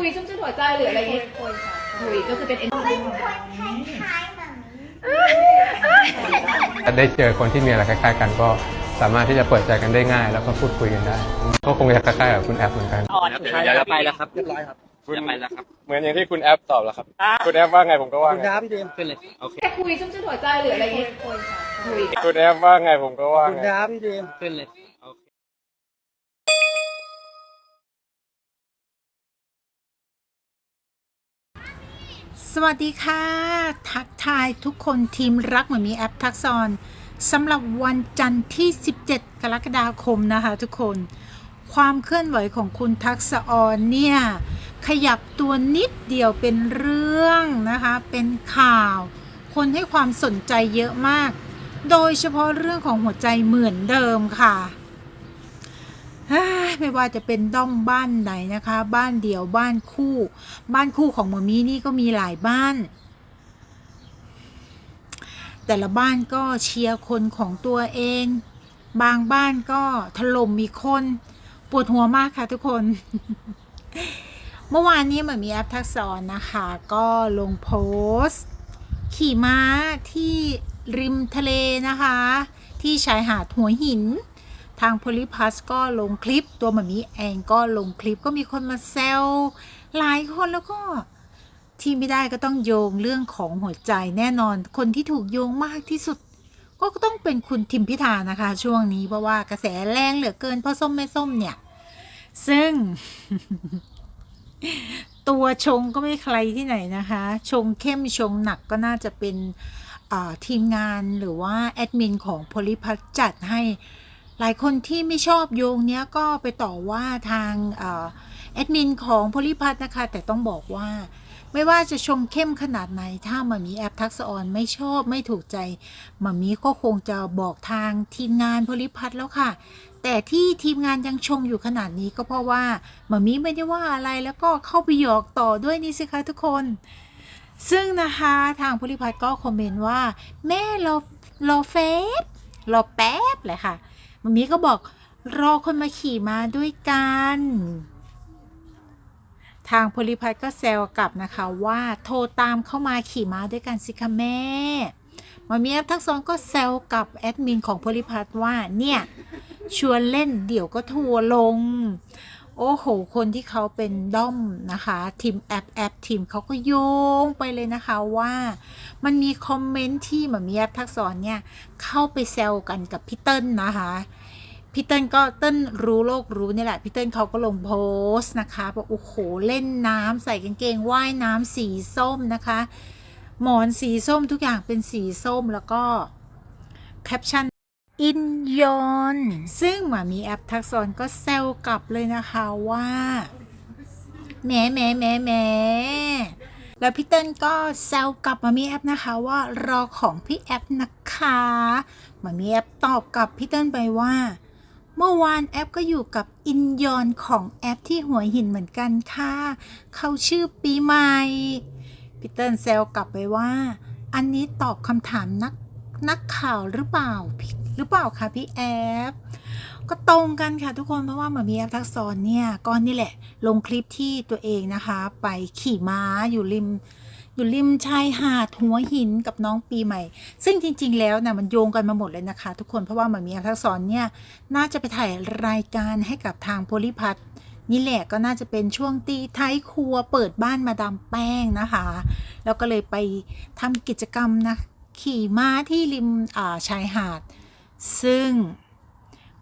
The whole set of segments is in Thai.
คุยจุ้มจุ้มหัวใจหรืออะไรอย่างงี้คุยค่ะคุยก็คือเป็นเอ็นเป็นคนคล้ายๆหมามีได้เจอคนที่มีอะไรคล้ายๆ กันก็สามารถที่จะเปิดใจกันได้ง่าย แล้วก็พูดคุยกันได้ ก็คงจะคล้ายๆกับคุณแอปเหมือนกันออนสุดท้ายจะไปแล้วครับเรียบร้อยครับคุณจะไปแล้วครับ เหมือนอย่างที่คุณแอปตอบแล้วครับอะคุณแอปว่าไงผมก็ว่าคุณไงน้าพี่เดมขึ้นเลยโอเคแค่คุยจุ้มจุ้มหัวใจหรืออะไรอย่างคุงี้ยคุยค่ะคุยคุณแอปว่าไงผมก็ว่าคุณไงน้าพี่เดมขึ้นเลยโอเค สวัสดีค่ะ ทักทายทุกคนทีมรักเหมือนมีแอปทักษอนสำหรับวันจันทร์ที่ 17 กรกฎาคมนะคะทุกคน ความเคลื่อนไหวของคุณทักษอนเนี่ย ขยับตัวนิดเดียวเป็นเรื่องนะคะ เป็นข่าว คนให้ความสนใจเยอะมาก โดยเฉพาะเรื่องของหัวใจเหมือนเดิมค่ะ ไม่ว่าจะเป็นด้อมบ้านไหนนะคะ บ้านเดี่ยวบ้านคู่ บ้านคู่ของหมอมีนี่ก็มีหลายบ้าน แต่ละบ้านก็เชียร์คนของตัวเอง บางบ้านก็ถล่มมีคนปวดหัวมากค่ะทุกคน เมื่อวานนี้เหมือนมีแอปทักษรนะคะ ก็ลงโพสต์ขี่ม้าที่ริมทะเลนะคะ ที่ชายหาดหัวหิน ทางโพลิพัสก็ลงคลิปตัวมามีเองก็ลงคลิปก็มีคนมาแซวหลายคนแล้วก็ที่ไม่ได้ก็ต้องโยงเรื่องของหัวใจแน่นอน คนที่ถูกโยงมากที่สุด ก็ต้องเป็นคุณทิมพิธานะคะ ช่วงนี้เพราะว่ากระแสแรงเหลือเกินพ่อส้มแม่ส้มเนี่ย ซึ่ง ตัวชงก็ไม่ใครที่ไหนนะคะ ชงเข้มชงหนักก็น่าจะเป็นทีมงานหรือว่าแอดมินของโพลิพัสจัดให้ หลายคนที่ไม่ชอบโยงเนี้ยก็ไปต่อว่าทางแอดมินของโพลิพัทนะคะ แต่ต้องบอกว่าไม่ว่าจะชงเข้มขนาดไหน ถ้ามามีแอปทักษออนไม่ชอบไม่ถูกใจมามีก็คงจะบอกทางทีมงานโพลิพัทแล้วค่ะ แต่ที่ทีมงานยังชงอยู่ขนาดนี้ก็เพราะว่ามามีไม่ได้ว่าอะไรแล้วก็เข้าไปหยอกต่อด้วยนี่สิคะทุกคน ซึ่งนะคะทางโพลิพัทก็คอมเมนต์ว่า แม่รอรอเฟบรอแป๊บเลยค่ะ มามีก็บอกรอคนมาขี่มาด้วยกัน ทางโพลิพัทก็แซวกลับนะคะว่าโทรตามเข้ามาขี่ม้าด้วยกันสิคะแม่มามีแอปทักษรก็แซวกับแอดมินของโพลิพัทว่าเนี่ยชวนเล่นเดี๋ยวก็ทัวลง โอ้โห คนที่เขาเป็นด้อมนะคะทีมแอปแอปทีมเขาก็โยงไปเลยนะคะว่ามันมีคอมเมนต์ที่เหมือนมีแอปทักษรเนี่ยเข้าไปแซวกันกับพี่เติ้ลนะคะพี่เติ้ลก็เติ้ลรู้โลกรู้นี่แหละพี่เติ้ลเขาก็ลงโพสต์นะคะบอกโอ้โหเล่นน้ำใส่กางเกงว่ายน้ำสีส้มนะคะ หมอนสีส้มทุกอย่างเป็นสีส้มแล้วก็แคปชั่น อินยอนซึ่งหมามีแอปทักษรก็แซวกลับเลยนะคะว่าแหมแหมแหมแหมแล้วพี่เติ้ลก็แซวกลับมามีแอปนะคะว่ารอของพี่แอปนะคะหมามีแอปตอบกลับพี่เติ้ลไปว่า เมื่อวานแอปก็อยู่กับอินยอนของแอปที่หัวหินเหมือนกันค่ะเขาชื่อปีใหม่พี่เติ้ลแซวกลับไปว่า อันนี้ตอบคำถามนักนักข่าวหรือเปล่าพี่ห รือเปล่าคะพี่แอปก็ตรงกันค่ะทุกคนเพราะว่าหมามีแอปทักษรเนี่ยก็นี่แหละ ลงคลิปที่ตัวเองนะคะ ไปขี่ม้าอยู่ริมอยู่ริมชายหาดหัวหินกับน้องปีใหม่ ซึ่งจริง ๆ แล้วนะมันโยงกันมาหมดเลยนะคะ ทุกคนเพราะว่าหมามีแอปทักษรเนี่ยน่าจะไปถ่ายรายการให้กับทางโพลิพัทนี่แหละก็น่าจะเป็นช่วงตีท้ายครัวเปิดบ้านมาดามแป้งนะคะ แล้วก็เลยไปทำกิจกรรมนะขี่ม้าที่ริมชายหาด ซึ่ง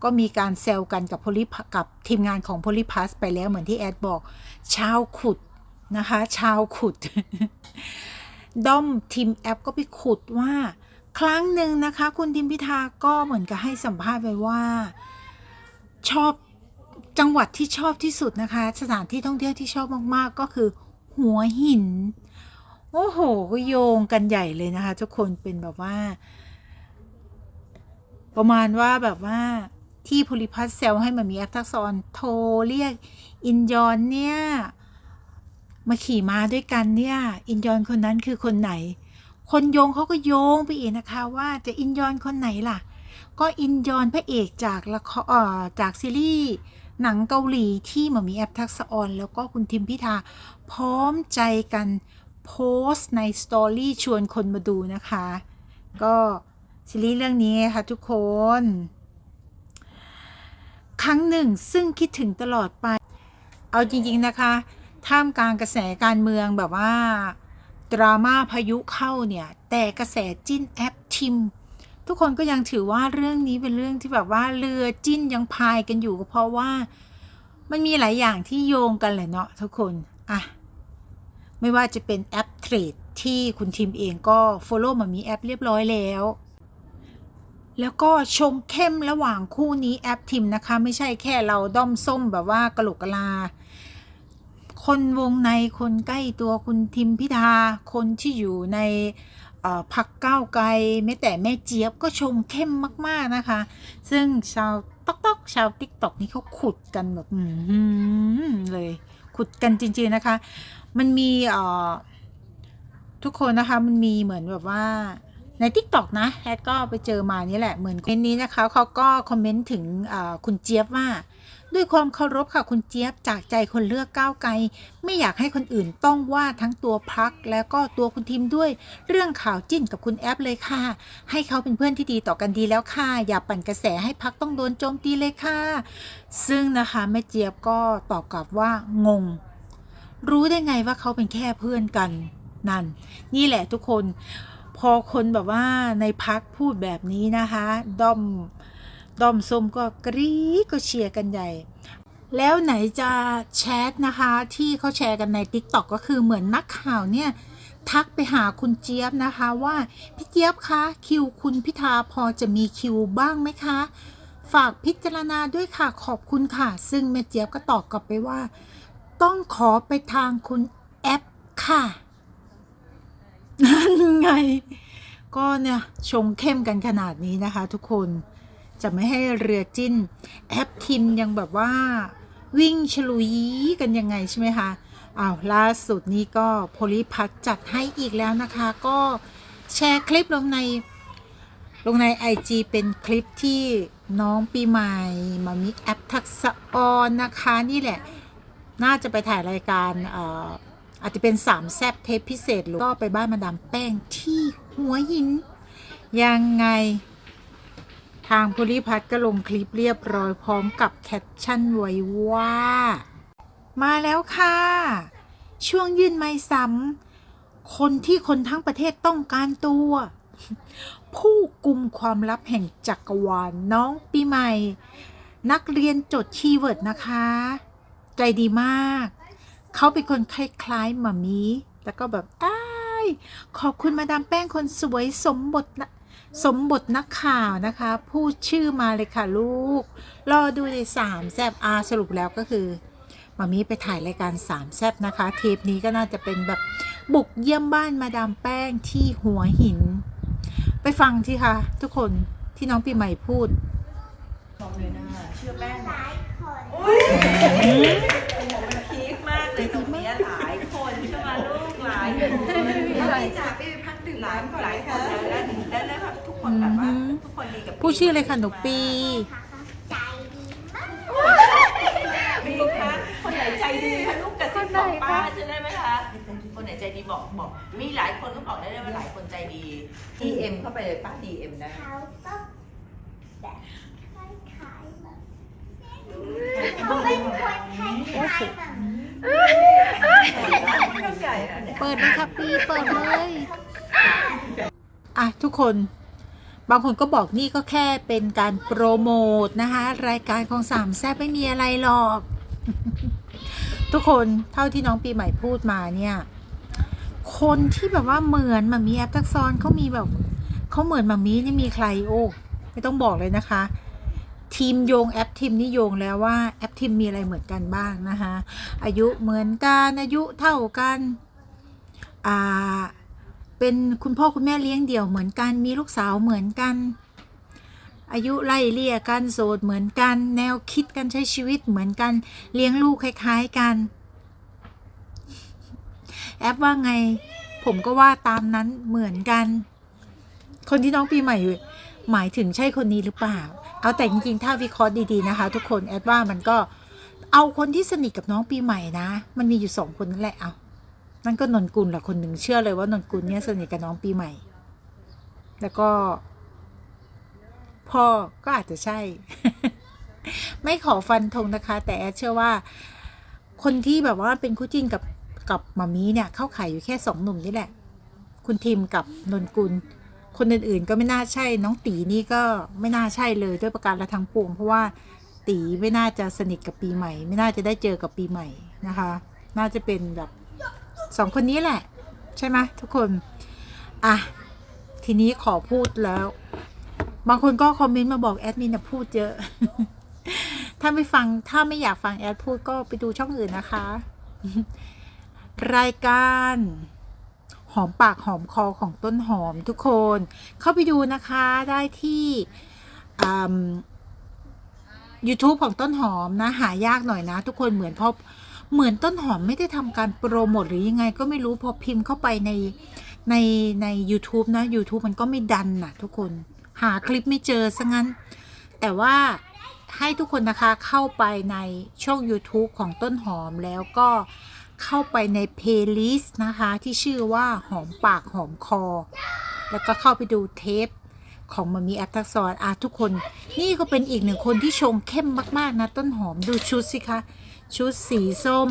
ก็มีการเซลกันกับโพลิกับทีมงานของโพลิพัสไปแล้วเหมือนที่แอดบอกชาวขุดนะคะ ชาวขุด ด้อมทีมแอปก็ไปขุดว่า ครั้งหนึ่งนะคะ คุณทิมพิธาก็เหมือนกับให้สัมภาษณ์ไว้ว่า ชอบจังหวัดที่ชอบที่สุดนะคะ สถานที่ท่องเที่ยวที่ชอบมากๆก็คือ หัวหิน โอ้โหก็โยงกันใหญ่เลยนะคะ ทุกคนเป็นแบบว่า ประมาณว่าแบบว่าที่พลิพัฒน์เซลให้มันมีแอปทักษรโทรเรียกอินยอนเนี่ย มาขี่ม้าด้วยกันเนี่ย อินยอนคนนั้นคือคนไหน คนโยงเขาก็โยงไปอีกนะคะว่าจะอินยอนคนไหนล่ะ ก็อินยอนพระเอกจากละครจากซีรีส์หนังเกาหลีที่มามีแอปทักษออนแล้วก็คุณทิมพิธาพร้อมใจกันโพสต์ในสตอรี่ชวนคนมาดูนะคะ ก็ ซีรีส์เรื่องนี้ไงค่ะทุกคน ครั้งหนึ่งซึ่งคิดถึงตลอดไป เอาจริง ๆ นะคะ ท่ามกลางกระแสการเมืองแบบว่า ดราม่าพายุเข้าเนี่ย แต่กระแสจิ้นแอปทิม ทุกคนก็ยังถือว่าเรื่องนี้เป็นเรื่องที่แบบว่าเรือจิ้นยังพายกันอยู่ก็เพราะว่า มันมีหลายอย่างที่โยงกันแหละเนาะทุกคนอะไม่ว่าจะเป็นแอปเทรดที่คุณทีมเองก็ Follow มามีแอปเรียบร้อยแล้ว แล้วก็ชงเข้มระหว่างคู่นี้แอปทิมนะคะ ไม่ใช่แค่เราด้อมส้มแบบว่ากะโหลกกะลา คนวงในคนใกล้ตัวคุณทิมพิธา คนที่อยู่ในพักก้าวไกลแม้แต่แม่เจี๊ยบก็ชงเข้มมาก ๆนะคะ ซึ่งชาวต๊อกต๊อกชาวติ๊กต็อกนี่เขาขุดกันแบบอื้อหือเลย ขุดกันจริง ๆนะคะ มันมีทุกคนนะคะมันมีเหมือนแบบว่า ใน t ิ k t o k นะแอดก็ไปเจอมานี่แหละเหมือนคอมเมนต์นี้นะคะเขาก็คอมเมนต์ถึงคุณเจี๊ยบว่า ด้วยความเคารพค่ะคุณเจี๊ยบจากใจคนเลือกก้าวไกล ไม่อยากให้คนอื่นต้องว่าทั้งตัวพักแล้วก็ตัวคุณทิมด้วย เรื่องข่าวจิ้นกับคุณแอปเลยค่ะ ให้เขาเป็นเพื่อนที่ดีต่อกันดีแล้วค่ะ อย่าปั่นกระแสให้พักต้องโดนโจมตีเลยค่ะ ซึ่งนะคะแม่เจี๊ยบก็ตอบกลับว่างง รู้ได้ไงว่าเขาเป็นแค่เพื่อนกันนั่น นี่แหละทุกคน พอคนแบบว่าในพักพูดแบบนี้นะคะด้อมด้อมส้มก็กรี๊ดก็เชียร์กันใหญ่ แล้วไหนจะแชทนะคะที่เขาแชร์กันใน t ิ k t o k ก็คือเหมือนนักข่าวเนี่ยทักไปหาคุณเจี๊ยบนะคะว่าพี่เจี๊ยบคะคิวคุณพิธาพอจะมีคิวบ้างไหมคะ ฝากพิจารณาด้วยค่ะขอบคุณค่ะ ซึ่งแม่เจี๊ยบก็ตอบกลับไปว่า ต้องขอไปทางคุณแอปค่ะ นั่นไง ก็เนี่ยชงเข้มกันขนาดนี้นะคะทุกคนจะไม่ให้เรือจิ้น แอปทิมยังแบบว่า วิ่งฉลุยกันยังไงใช่ไหมคะอ้าวล่าสุดนี้ก็โพลิพัทจัดให้อีกแล้วนะคะ ก็แชร์คลิปลงในลงใน IG เป็นคลิปที่น้องปีใหม่มามีแอปทักษะออนนะคะ นี่แหละ น่าจะไปถ่ายรายการเอาจจะเป็นสามแซบเทปพิเศษหรือก็ไปบ้านมาดามแป้งที่หัวหิน ยังไง ทางภูริพัฒน์ก็ลงคลิปเรียบร้อยพร้อมกับแคปชั่นไว้ว่า มาแล้วค่ะ ช่วงยื่นไม้ซ้ำคนที่คนทั้งประเทศต้องการตัว ผู้กุมความลับแห่งจักรวาลน้องปีใหม่ นักเรียนจดคีย์เวิร์ดนะคะ ใจดีมาก เขาเป็นคนคล้ายๆหมามีแล้วก็แบบอ้ายขอบคุณมาดามแป้งคนสวยสมบทนะสมบทนักข่าวนะคะ พูดชื่อมาเลยค่ะลูก รอดูในสามแซบอาสรุปแล้วก็คือหมามีไปถ่ายรายการสามแซบนะคะเทปนี้ก็น่าจะเป็นแบบบุกเยี่ยมบ้านมาดามแป้งที่หัวหิน ไปฟังที่ค่ะ ทุกคนที่น้องปีใหม่พูดหลายคนพีคมาก เลยตรงเนี้ยหลายคนใช่ไหมลูกหลายคนแล้วพี่จ๋าไปพักดื่มหลายคนหลายคนแล้วแล้วแล้วแบบทุกคนแบบว่าทุกคนดีกับพูดชื่อเลยค่ะหนูปี ใจดีมากปีคะคนไหนใจดีคะลูกกระซิบบอกป้าจะได้ไหมคะคนไหนใจดีบอกบอกมีหลายคนก็บอกได้เลยว่าหลายคนใจดี DM เข้าไปเลยป้า DM ได้เขาก็แบบคล้ายๆแบบเขาเป็นคนคล้ายๆแบบ เปิดเลยค่ะปีเปิดเลยอะทุกคน บางคนก็บอกนี่ก็แค่เป็นการโปรโมทนะคะ รายการของสามแซบไม่มีอะไรหรอก ทุกคนเท่าที่น้องปีใหม่พูดมาเนี่ย คนที่แบบว่าเหมือนมามีแอปทักซอนเขามีแบบเขาเหมือนมามีนี่มีใครโอ้ไม่ต้องบอกเลยนะคะ ทีมโยงแอปทีมนี่โยงแล้วว่าแอปทีมมีอะไรเหมือนกันบ้างนะคะอายุเหมือนกันอายุเท่ากันอ่าเป็นคุณพ่อคุณแม่เลี้ยงเดี่ยวเหมือนกัน มีลูกสาวเหมือนกัน อายุไล่เลี่ยกันโสดเหมือนกัน แนวคิดการใช้ชีวิตเหมือนกัน เลี้ยงลูกคล้าย ๆกัน แอปว่าไง ผมก็ว่าตามนั้นเหมือนกัน คนที่น้องปีใหม่ หมายถึงใช่คนนี้หรือเปล่า เอาแต่จริงๆ ถ้าวิเคราะห์ดีๆนะคะ ทุกคนแอดว่ามันก็เอาคนที่สนิทกับน้องปีใหม่นะ มันมีอยู่สองคนนั่นแหละเอานั่นก็นนกุลแหละคนหนึ่งเชื่อเลยว่านนกุลเนี่ยสนิทกับน้องปีใหม่ แล้วก็ พ่อก็อาจจะใช่ ไม่ขอฟันธงนะคะ แต่แอดเชื่อว่า คนที่แบบว่าเป็นคู่จิ้นกับกับมามีเนี่ย เข้าขายอยู่แค่สองหนุ่มนี่แหละ คุณทีมกับนนกุล คนอื่นๆก็ไม่น่าใช่น้องตีนี่ก็ไม่น่าใช่เลยด้วยประการละทั้งปวง เพราะว่าตีไม่น่าจะสนิทกับปีใหม่ ไม่น่าจะได้เจอกับปีใหม่นะคะ น่าจะเป็นแบบสองคนนี้แหละ ใช่ไหมทุกคนอะทีนี้ขอพูดแล้ว บางคนก็คอมเมนต์มาบอกแอดมินพูดเยอะ ถ้าไม่ฟังถ้าไม่อยากฟังแอดพูดก็ไปดูช่องอื่นนะคะ รายการ หอมปากหอมคอของต้นหอมทุกคน เข้าไปดูนะคะได้ที่ YouTube ของต้นหอมนะ หายากหน่อยนะ ทุกคนเหมือนพราะเหมือนต้นหอมไม่ได้ทำการโปรโมทหรือยังไงก็ไม่รู้พอพิมพ์เข้าไปในในใน u t u b e นะ YouTube มันก็ไม่ดันนะทุกคนหาคลิปไม่เจอซะงั้น แต่ว่าให้ทุกคนนะคะเข้าไปในช่อง YouTube ของต้นหอมแล้วก็ เข้าไปในเพลย์ลิสต์นะคะ ที่ชื่อว่าหอมปากหอมคอ แล้วก็เข้าไปดูเทปของมามีแอปทักษรอะทุกคน นี่ก็เป็นอีกหนึ่งคนที่ชงเข้มมากๆนะต้นหอมดูชุดสิคะ ชุดสีส้ม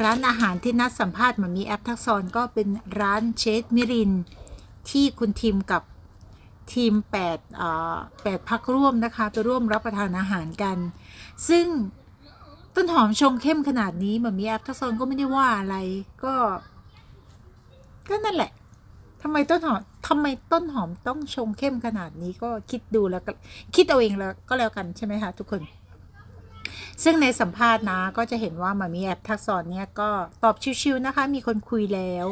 ร้านอาหารที่นัดสัมภาษณ์มามีแอปทักษรก็เป็นร้านเชฟมิริน ที่คุณทีมกับทีม8อ่า8พักร่วมนะคะ ไปร่วมรับประทานอาหารกัน ซึ่ง ต้นหอมชงเข้มขนาดนี้มามีแอปทักษรก็ไม่ได้ว่าอะไร ก็ ก็นั่นแหละทำไมต้นหอมทำไมต้นหอมต้องชงเข้มขนาดนี้ก็คิดดูแล้วคิดเอาเองแล้วก็แล้วกันใช่ไหมคะทุกคน ซึ่งในสัมภาษณ์นะก็จะเห็นว่ามามีแอปทักษรเนี่ยก็ตอบชิวๆนะคะ มีคนคุยแล้ว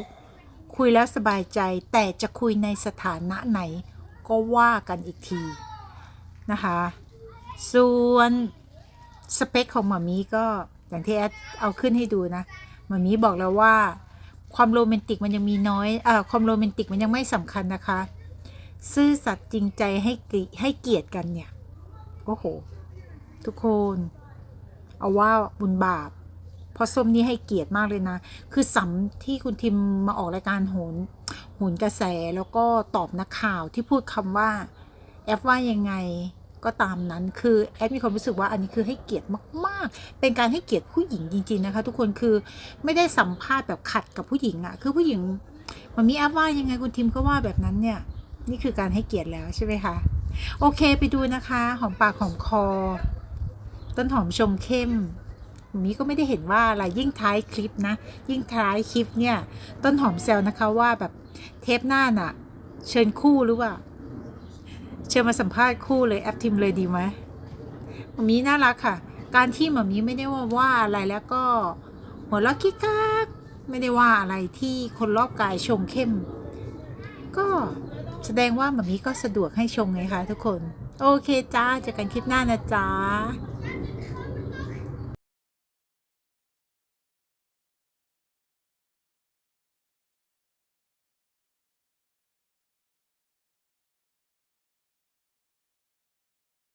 คุยแล้วสบายใจแต่จะคุยในสถานะไหน ก็ว่ากันอีกทีนะคะ ส่วน สเปคของหมามีก็อย่างที่แอดเอาขึ้นให้ดูนะหมามีบอกแล้วว่าความโรแมนติกมันยังมีน้อยเอ่อความโรแมนติกมันยังไม่สำคัญนะคะ ซื่อสัตย์จริงใจให้กให้เกียรติกันเนี่ย โอ้โห ทุกคน เอาว่าบุญบาปพราะส้มนี่ให้เกียรติมากเลยนะ คือสัมที่คุณทิมมาออกรายการโหนโหนกระแสแล้วก็ตอบนักข่าวที่พูดคำว่า แอฟว่ายังไง ก็ตามนั้นคือแอฟมีความรู้สึกว่าอันนี้คือให้เกียรติมาก ๆ เป็นการให้เกียรติผู้หญิงจริง ๆ นะคะ ทุกคนคือไม่ได้สัมภาษณ์แบบขัดกับผู้หญิงอะคือผู้หญิงมันมีแอฟว่ายังไงคุณทิมก็ว่าแบบนั้นเนี่ยนี่คือการให้เกียรติแล้วใช่ไหมคะโอเคไปดูนะคะหอมปากหอมคอ ต้นหอมชงเข้มมีก็ไม่ได้เห็นว่าอะไรยิ่งท้ายคลิปนะ ยิ่งท้ายคลิปเนี่ย ต้นหอมแซวนะคะว่าแบบเทปหน้าน่ะ เชิญคู่หรือว่า เชิญมาสัมภาษณ์คู่เลยแอปทิมเลยดีไหมหมามีน่ารักค่ะ การที่หมามีไม่ได้ว่าว่าอะไรแล้วก็ หัวเราะคิกคักไม่ได้ว่าอะไรที่คนรอบกายชงเข้ม ก็แสดงว่าหมามีก็สะดวกให้ชงไงคะทุกคน โอเคจ้าเจอกันคลิปหน้านะจ๊ะ